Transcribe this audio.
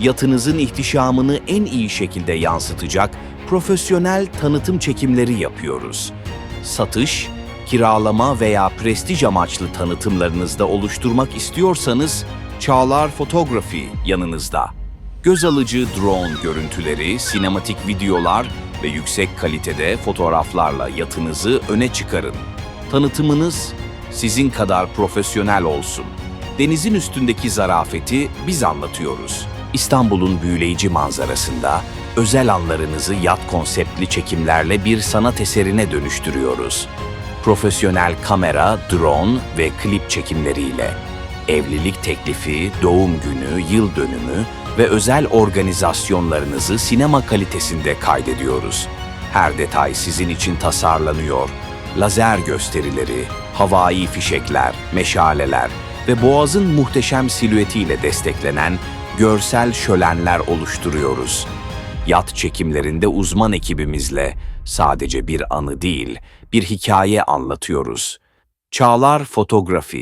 yatınızın ihtişamını en iyi şekilde yansıtacak profesyonel tanıtım çekimleri yapıyoruz. Satış, kiralama veya prestij amaçlı tanıtımlarınızda oluşturmak istiyorsanız Çağlar Fotoğrafi yanınızda. Göz alıcı drone görüntüleri, sinematik videolar ve yüksek kalitede fotoğraflarla yatınızı öne çıkarın. Tanıtımınız sizin kadar profesyonel olsun. Denizin üstündeki zarafeti biz anlatıyoruz. İstanbul'un büyüleyici manzarasında özel anlarınızı yat konseptli çekimlerle bir sanat eserine dönüştürüyoruz. Profesyonel kamera, drone ve klip çekimleriyle evlilik teklifi, doğum günü, yıl dönümü ve özel organizasyonlarınızı sinema kalitesinde kaydediyoruz. Her detay sizin için tasarlanıyor. Lazer gösterileri, havai fişekler, meşaleler ve boğazın muhteşem silüetiyle desteklenen görsel şölenler oluşturuyoruz. Yat çekimlerinde uzman ekibimizle sadece bir anı değil, bir hikaye anlatıyoruz. Çağlar Fotoğrafi